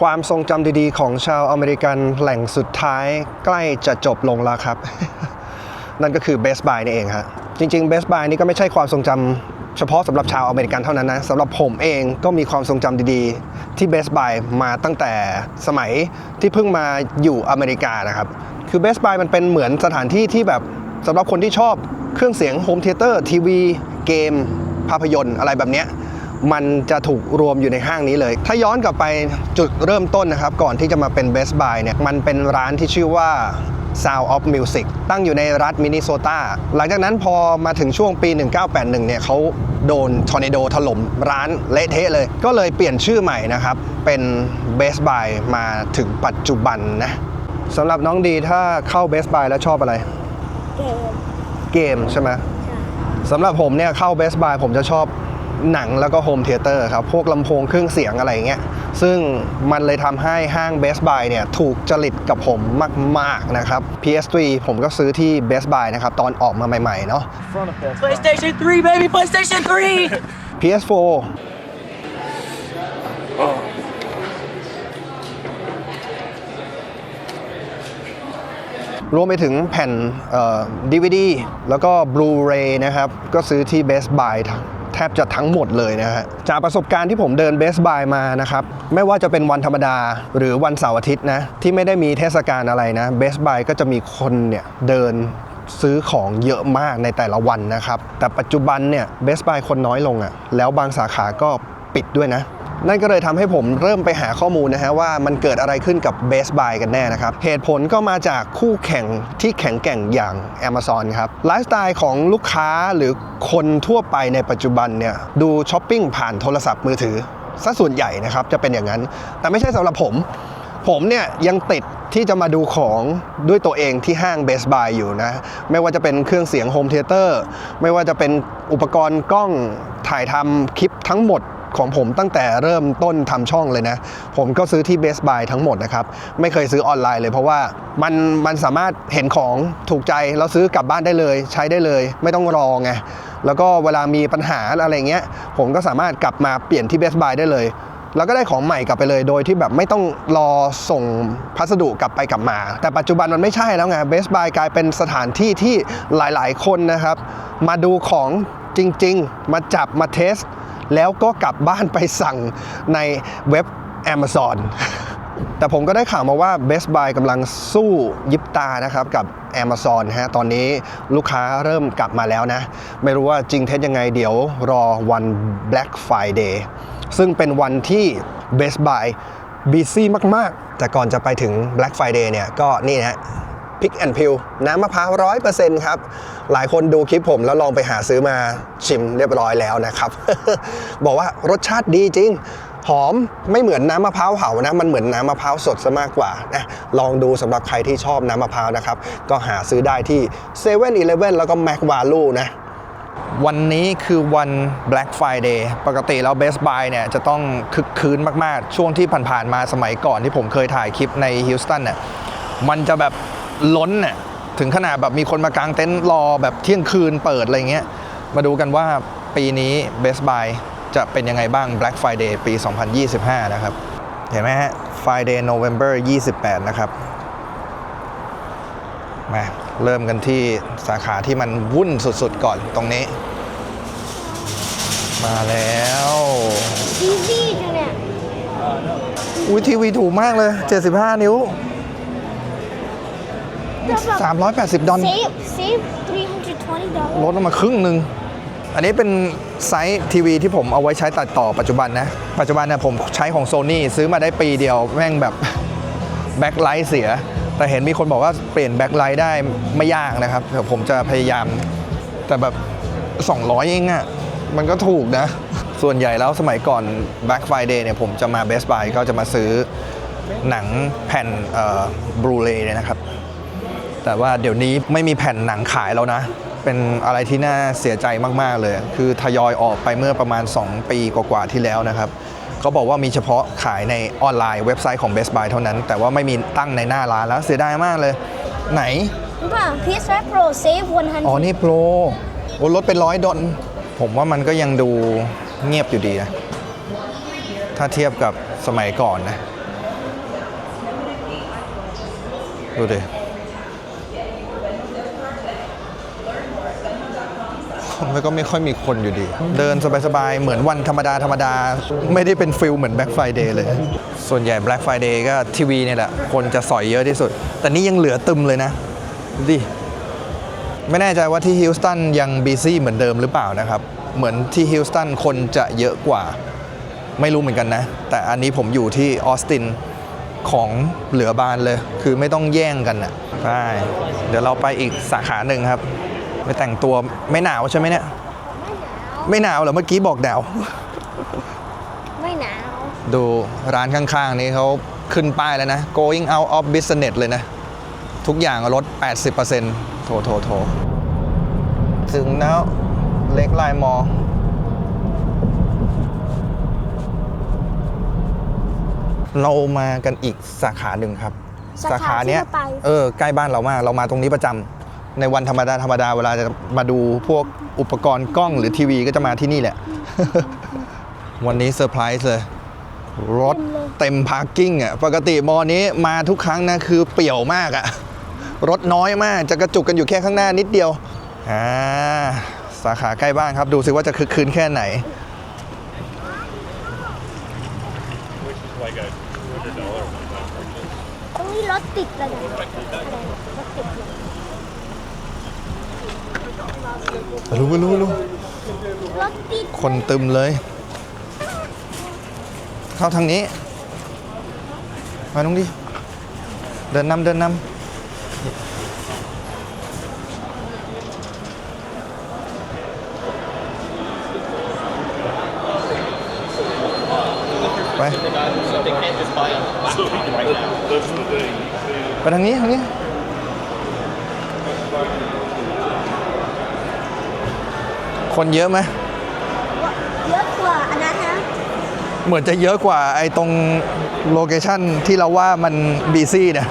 ความทรงจำดีๆ ของชาวอเมริกันแหล่งสุดท้ายใกล้จะจบลงแล้วครับ นั่นก็คือ Best Buy นี่เองฮะจริงๆ Best Buy นี่ก็ไม่ใช่ความทรงจำเฉพาะสำหรับชาวอเมริกันเท่านั้นนะสำหรับผมเองก็มีความทรงจำดีๆ ที่ Best Buy มาตั้งแต่สมัยที่เพิ่งมาอยู่อเมริกานะครับ คือ Best Buy มันเป็นเหมือนสถานที่ที่แบบสำหรับคนที่ชอบเครื่องเสียงโฮมเทเตอร์ทีวีเกม ภาพยนตร์อะไรแบบเนี้ย มันจะถูกรวมอยู่ในห้างนี้เลย ถ้าย้อนกลับไปจุดเริ่มต้นนะครับ ก่อนที่จะมาเป็น Best Buy เนี่ย มันเป็นร้านที่ชื่อว่า Sound of Music ตั้งอยู่ในรัฐมินนิโซตา หลังจากนั้นพอมาถึงช่วงปี 1981 เนี่ยเขาโดนทอร์เนโดถล่มร้านเละเทะเลย ก็เลยเปลี่ยนชื่อใหม่นะครับ เป็น Best Buy มาถึงปัจจุบันนะสำหรับน้องดีถ้าเข้า Best Buy แล้วชอบอะไร เกม เกมใช่ไหมสำหรับผมเนี่ยเข้า Best Buy ผมจะชอบ หนังแล้วก็โฮมเทเตอร์ครับ พวกลำโพงเครื่องเสียงอะไรอย่างเงี้ย ซึ่งมันเลยทำให้ห้าง Best Buy เนี่ย ถูกจริตกับผมมาก ๆ นะครับ PS3 ผมก็ซื้อที่ Best Buy นะครับ ตอนออกมาใหม่ ๆ เนาะ PlayStation 3, baby, PlayStation 3! PS4 รวมไปถึงแผ่นเอ่อ DVD แล้วก็ Blu-ray นะครับ ก็ซื้อที่ Best Buy แท บจะทั้งหมดเลยนะฮะจากประสบการณ์ที่ผมเดินเบสบายมานะครับไม่ว่าจะเป็นวันธรรมดาหรือวันเสาร์อาทิตย์นะที่ไม่ได้มีเทศกาลอะไรนะเบสบายก็จะมีคนเนี่ยเดินซื้อของเยอะมากในแต่ละวันนะครับ แต่ปัจจุบันเนี่ยเบสบายคนน้อยลงอะ่ะแล้วบางสาขาก็ปิดด้วยนะ นั่นก็เลยทำให้ผมเริ่มไปหาข้อมูลนะฮะว่ามันเกิดอะไรขึ้นกับ Best Buy กันแน่นะครับ เหตุผลก็มาจากคู่แข่งที่แข็งแกร่งอย่าง Amazon ครับไลฟ์สไตล์ของลูกค้าหรือคนทั่วไปในปัจจุบันเนี่ยดูช้อปปิ้งผ่านโทรศัพท์มือถือซะส่วนใหญ่นะครับจะเป็นอย่างนั้น แต่ไม่ใช่สำหรับผม ผมเนี่ยยังติดที่จะมาดูของด้วยตัวเองที่ห้าง Best Buy อยู่นะ ไม่ว่าจะเป็นเครื่องเสียงโฮมเทเตอร์ไม่ว่าจะเป็นอุปกรณ์กล้องถ่ายทำคลิปทั้งหมด ของผมตั้งแต่เริ่มต้นทำช่องเลยนะ ผมก็ซื้อที่ Best Buy ทั้งหมดนะครับ ไม่เคยซื้อออนไลน์เลยเพราะว่ามันมันสามารถเห็นของถูกใจแล้วซื้อกลับบ้านได้เลย ใช้ได้เลย ไม่ต้องรอไงแล้วก็เวลามีปัญหาอะไรเงี้ย ผมก็สามารถกลับมาเปลี่ยนที่ Best Buy ได้เลยแล้วก็ได้ของใหม่กลับไปเลยโดยที่แบบไม่ต้องรอส่งพัสดุกลับไปกลับมา แต่ปัจจุบันมันไม่ใช่แล้วไง Best Buy กลายเป็นสถานที่ที่หลายๆ คนนะครับ มาดูของจริง ๆ มาจับมาเทส แล้วก็กลับบ้านไปสั่งในเว็บ Amazon แต่ผมก็ได้ข่าวมาว่า Best Buy กำลังสู้ยิบตานะครับกับ Amazon ฮะตอนนี้ลูกค้าเริ่มกลับมาแล้วนะ ไม่รู้ว่าจริงเท็จยังไงเดี๋ยวรอวัน Black Friday ซึ่งเป็นวันที่ Best Buy บีซี่มาก ๆ แต่ก่อนจะไปถึง Black Friday เนี่ยก็นี่นะ พิกแอนพิลน้ำมะพร้าวร้อยเปอร์เซ็นต์ครับ หลายคนดูคลิปผมแล้วลองไปหาซื้อมาชิมเรียบร้อยแล้วนะครับ บอกว่ารสชาติดีจริง หอมไม่เหมือนน้ำมะพร้าวเผานะ มันเหมือนน้ำมะพร้าวสดซะมากกว่านะลองดูสำหรับใครที่ชอบน้ำมะพร้าวนะครับ ก็หาซื้อได้ที่7 e เ e ่ e อแล้วก็ Mac Value นะวันนี้คือวัน Black Friday ปกติแล้ว Best Buy เนี่ยจะต้องคึกคืนมาก ๆ ช่วงที่ผ่าน ๆ มาสมัยก่อนที่ผมเคยถ่ายคลิปในฮิลสตันเนี่ยมันจะแบบ ล้นน่ะถึงขนาดแบบมีคนมากางเต็นท์รอแบบเที่ยงคืนเปิดอะไรเงี้ย มาดูกันว่าปีนี้ Best Buy จะเป็นยังไงบ้าง Black Friday ปี 2025 นะครับ เห็นไหมฮะ Friday November 28 นะครับมาเริ่มกันที่สาขาที่มันวุ่นสุดๆก่อนตรงนี้ มาแล้วทีวีจังเนี่ยอุ้ยทีวีถูกมากเลย 75 นิ้ว 380 ดอลเซฟเซฟ320ดอลลาร์ลดลงมาครึ่งหนึ่ง อันนี้เป็นไซส์ทีวีที่ผมเอาไว้ใช้ตัดต่อปัจจุบันนะ ปัจจุบันเนี่ยผมใช้ของโซ n y ซื้อมาได้ปีเดียวแม่งแบบแบ็คไลท์เสีย แต่เห็นมีคนบอกว่าเปลี่ยนแบ็คไลท์ได้ไม่ยากนะครับเดี๋ยวผมจะพยายาม แต่แบบ 200 เองอะ่ะ มันก็ถูกนะ ส่วนใหญ่แล้วสมัยก่อน Black Friday เนี่ยผมจะมา Best Buy ก็จะมาซื้อหนังแผ่นเอ่อบลูเรย์เนี่ยนะครับ แต่ว่าเดี๋ยวนี้ไม่มีแผ่นหนังขายแล้วนะ เป็นอะไรที่น่าเสียใจมาก ๆ เลย คือทยอยออกไปเมื่อประมาณ 2 ปีกว่าๆที่แล้วนะครับเขาบอกว่ามีเฉพาะขายในออนไลน์เว็บไซต์ของ Best Buy เท่านั้น แต่ว่าไม่มีตั้งในหน้าร้านแล้วเสียดายมากเลย ไหนรู้ป่ะ PS5 Pro เซฟ100อ๋อ นี่โปรโอ้ลดเป็นร้อยดอลผมว่ามันก็ยังดูเงียบอยู่ดีนะ ถ้าเทียบกับสมัยก่อนนะ ดูดิ มันก็ไม่ค่อยมีคนอยู่ดี เดินสบายๆ เหมือนวันธรรมดาธรรมดา ไม่ได้เป็นฟิลเหมือน Black Friday เลย ส่วนใหญ่ Black Friday ก็ทีวีเนี่ยแหละ คนจะสอยเยอะที่สุด แต่นี่ยังเหลือตึมเลยนะดิไม่แน่ใจว่าที่ฮิลสตันยังบีซี่เหมือนเดิมหรือเปล่านะครับ เหมือนที่ฮิลสตันคนจะเยอะกว่า ไม่รู้เหมือนกันนะ แต่อันนี้ผมอยู่ที่ออสตินของเหลือบานเลย คือไม่ต้องแย่งกันนะไปเดี๋ยวเราไปอีกสาขาหนึ่งครับ ไปแต่งตัวไม่หนาวใช่ไหมเนี่ย ไม่หนาวเหรอเมื่อกี้บอกหนาว ไม่หนาว ดูร้านข้างๆ นี้เขาขึ้นป้ายแล้วนะ going out of business เลยนะ ทุกอย่างลด 80%โถโถโถถึงแล้วเล็กไลน์มอเรามากันอีกสาขาหนึ่งครับ สาขาที่เนี้ยเราไปเออใกล้บ้านเรามาก เรามาตรงนี้ประจำ ในวันธรรมดาธรรมดาเวลาจะมาดูพวกอุปกรณ์กล้องหรือทีวีก็จะมาที่นี่แหละ วันนี้เซอร์ไพรส์เลย รถเต็มพาร์กิ้งอะปกติมอนี้มาทุกครั้งนะคือเปี่ยวมากอะ รถน้อยมากจะกระจุกกันอยู่แค่ข้างหน้านิดเดียวอ่าสาขาใกล้บ้านครับ ดูสิว่าจะคึกคืนแค่ไหนตรงนี้รถติดเลยนะอะไรรถติดเลย รู้รู้รู้รถติดคนตึมเลย เข้าทางนี้ มาตรงดิ เดินนำเดินนำไป ไปทางนี้ทางนี้ คนเยอะไหมเยอะกว่าอันนั้นนะเหมือนจะเยอะกว่าไอ้ตรงโลเคชั่นที่เราว่ามันบีซี่เนี่ย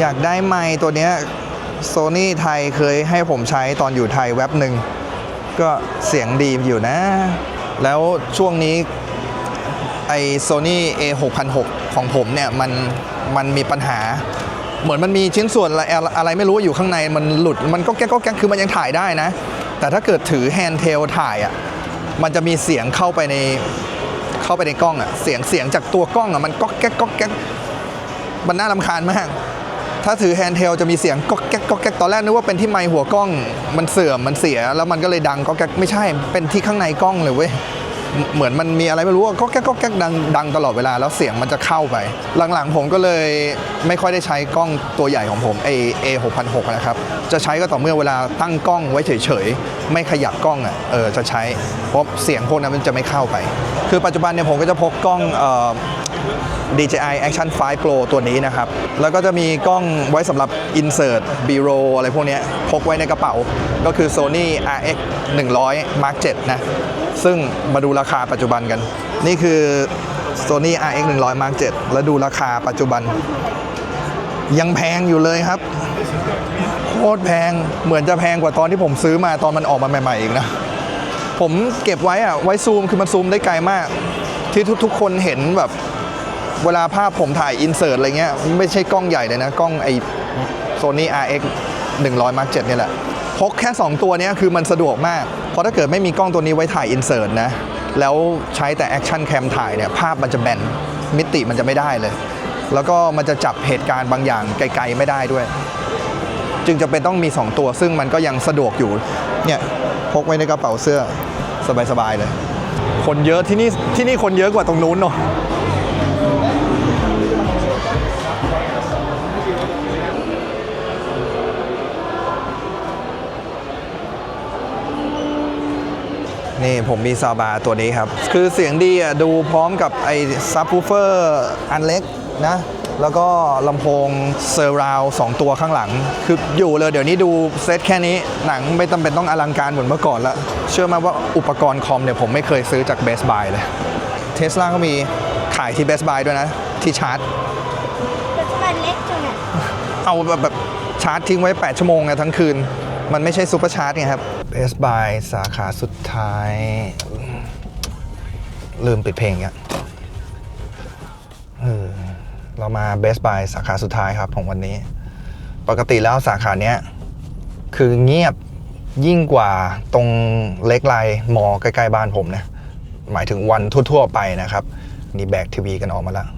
อยากได้ไมค์ตัวเนี้ยโซนี่ไทยเคยให้ผมใช้ตอนอยู่ไทยแว็บหนึ่ง ก็เสียงดีอยู่นะ แล้วช่วงนี้ไอโซนี่ A 6 0 0ของผมเนี่ย มันมันมีปัญหา เหมือนมันมีชิ้นส่วนอะไรอะไรไม่รู้อยู่ข้างในมันหลุดมันก็แก๊กก็แก๊กคือมันยังถ่ายได้นะ แต่ถ้าเกิดถือแฮนด์เทลถ่ายอะมันจะมีเสียงเข้าไปในเข้าไปในกล้องอะเสียงเสียงจากตัวกล้องอะมันก็แก๊กก็แก๊กมันน่ารำคาญมาก ถ้าถือแฮนด์เทลจะมีเสียงก็แก๊กก็แก๊กตอนแรกนึกว่าเป็นที่ไมหัวกล้องมันเสื่อมมันเสียแล้วมันก็เลยดังก็แก๊กไม่ใช่เป็นที่ข้างในกล้องเลยเว้ย เหมือนมันมีอะไรไม่รู้ก็แก๊กก็แก๊กดังดังตลอดเวลาแล้วเสียงมันจะเข้าไป หลังๆผมก็เลยไม่ค่อยได้ใช้กล้องตัวใหญ่ของผม A A 6 0 0นะครับ จะใช้ก็ต่อเมื่อเวลาตั้งกล้องไว้เฉยๆ ไม่ขยับกล้องอะเออจะใช้เพราะเสียงพวกนั้นมันจะไม่เข้าไป คือปัจจุบันเนี่ยผมก็จะพกกล้องเอ่อ DJI Action 5 Pro ตัวนี้นะครับ แล้วก็จะมีกล้องไว้สำหรับ Insert B-roll อะไรพวกนี้พกไว้ในกระเป๋า ก็คือ Sony RX 100 Mark 7 นะ ซึ่งมาดูราคาปัจจุบันกัน นี่คือ Sony RX 100 Mark 7 แล้วดูราคาปัจจุบัน ยังแพงอยู่เลยครับ โคตรแพงเหมือนจะแพงกว่าตอนที่ผมซื้อมาตอนมันออกมาใหม่ๆอีกนะ ผมเก็บไว้อะไว้ซูมคือมันซูมได้ไกลมาก ที่ทุกๆคนเห็นแบบเวลาภาพผมถ่ายอินเสิร์ตอะไรเงี้ยไม่ใช่กล้องใหญ่เลยนะ กล้องไอ Sony RX 100 Mark 7 เนี่ยแหละ พกแค่ 2 ตัวนี้คือมันสะดวกมาก เพราะถ้าเกิดไม่มีกล้องตัวนี้ไว้ถ่ายอินเสิร์ตนะ แล้วใช้แต่แอคชั่นแคมถ่ายเนี่ย ภาพมันจะแบน มิติมันจะไม่ได้เลย แล้วก็มันจะจับเหตุการณ์บางอย่างไกลๆไม่ได้ด้วย จึงจะเป็นต้องมี 2 ตัว ซึ่งมันก็ยังสะดวกอยู่ เนี่ยพกไว้ในกระเป๋าเสื้อสบายๆเลย คนเยอะที่นี่ที่นี่คนเยอะกว่าตรงนู้นเนาะ นี่ผมมีซาวบาร์ตัวนี้ครับ คือเสียงดีอะดูพร้อมกับไอ้ซับ w ูเฟอร์อันเล็กนะแล้วก็ลำโพงเซอร์ราวสองตัวข้างหลัง คืออยู่เลยเดี๋ยวนี้ดูเซตแค่นี้หนังไม่จำเป็นต้องอลังการเหมือนเมื่อก่อนละเชื่อไหมว่าอุปกรณ์คอมเนี่ยผมไม่เคยซื้อจาก Best Buy เลยเทสลาก็มีขายที่ Best Buy ด้วยนะ ที่ชาร์จแต่ทำไมเล็กจังเนี่ยเอาแบบแบบชาร์จทิ้งไว้ 8 ชั่วโมงไงทั้งคืน มันไม่ใช่ซูเปอร์ชาร์จไงครับ Best Buy สาขาสุดท้าย ลืมปิดเพลงอะเออเรามา Best Buy สาขาสุดท้ายครับของวันนี้ ปกติแล้วสาขาเนี้ย คือเงียบยิ่งกว่าตรงเล็กไลมอใกล้ๆบ้านผมนะ หมายถึงวันทั่วๆไปนะครับ นี่แบกทีวีกันออกมาแล้ว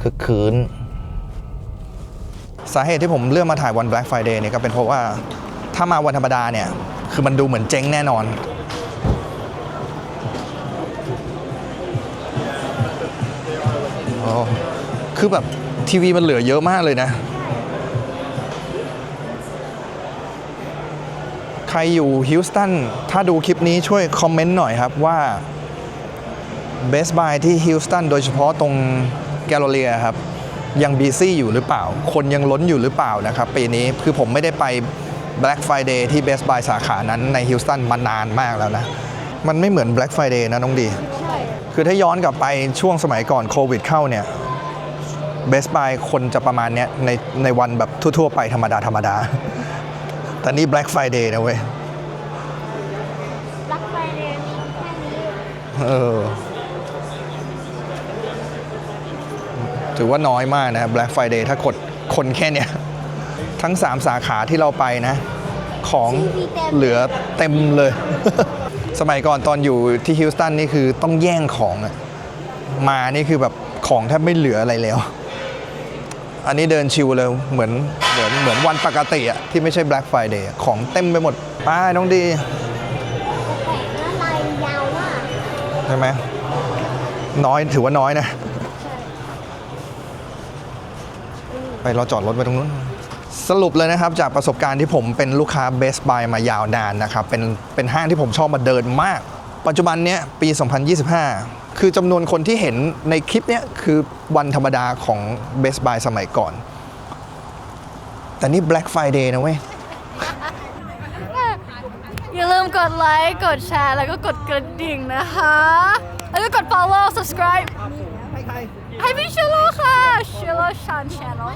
คือคืนสาเหตุที่ผมเลือกมาถ่ายวัน Black Friday เนี่ยก็เป็นเพราะว่า ถ้ามาวันธรรมดาเนี่ยคือมันดูเหมือนเจ๊งแน่นอนอ๋อคือแบบทีวีมันเหลือเยอะมากเลยนะ ใครอยู่ฮิวสตัน ถ้าดูคลิปนี้ช่วยคอมเมนต์หน่อยครับว่า Best Buy ที่ฮิวสตันโดยเฉพาะตรงแกลเลียครับ ยังบีซี่อยู่หรือเปล่า คนยังล้นอยู่หรือเปล่านะครับ ปีนี้คือผมไม่ได้ไป Black Friday ที่ Best Buy สาขานั้นในฮิวสตันมานานมากแล้วนะ มันไม่เหมือน Black Friday นะน้องดีใช่คือถ้าย้อนกลับไปช่วงสมัยก่อนโควิดเข้าเนี่ย Best Buy คนจะประมาณเนี้ยในในวันแบบทั่วๆไปธรรมดาธรรมดา แต่นี่ Black Friday นะเว้ยรักไปเลยมีแค่นี้เออถือว่าน้อยมากนะ Black Friday ถ้ากดคนแค่เนี้ย ทั้ง 3 สาขาที่เราไปนะ ของเหลือเต็มเลย สมัยก่อนตอนอยู่ที่ฮิวสตันนี่คือต้องแย่งของอะมานี่คือแบบของแทบไม่เหลืออะไรแล้ว อันนี้เดินชิวเลยเหมือนเหมือนเหมือนวันปกติอะที่ไม่ใช่ Black Friday อะของเต็มไปหมดไป้าน้องดีแปลกนะลายยาวมากใช่ไหมน้อยถือว่าน้อยนะใช่ไปเราจอดรถไว้ตรงนู้น สรุปเลยนะครับจากประสบการณ์ที่ผมเป็นลูกค้า Best Buy มายาวนานนะครับเป็นเป็นห้างที่ผมชอบมาเดินมาก ปัจจุบันเนี้ยปี 2025 คือจำนวนคนที่เห็นในคลิปเนี้ยคือวันธรรมดาของ Best Buy สมัยก่อน แต่นี่ Black Friday นะเว้ย อย่าลืมกดไลค์ กดแชร์ แล้วก็กดกระดิ่งนะคะ แล้วก็กด follow subscribe ให้พี่ชิโร่ค่ะชิโร่ชาน channel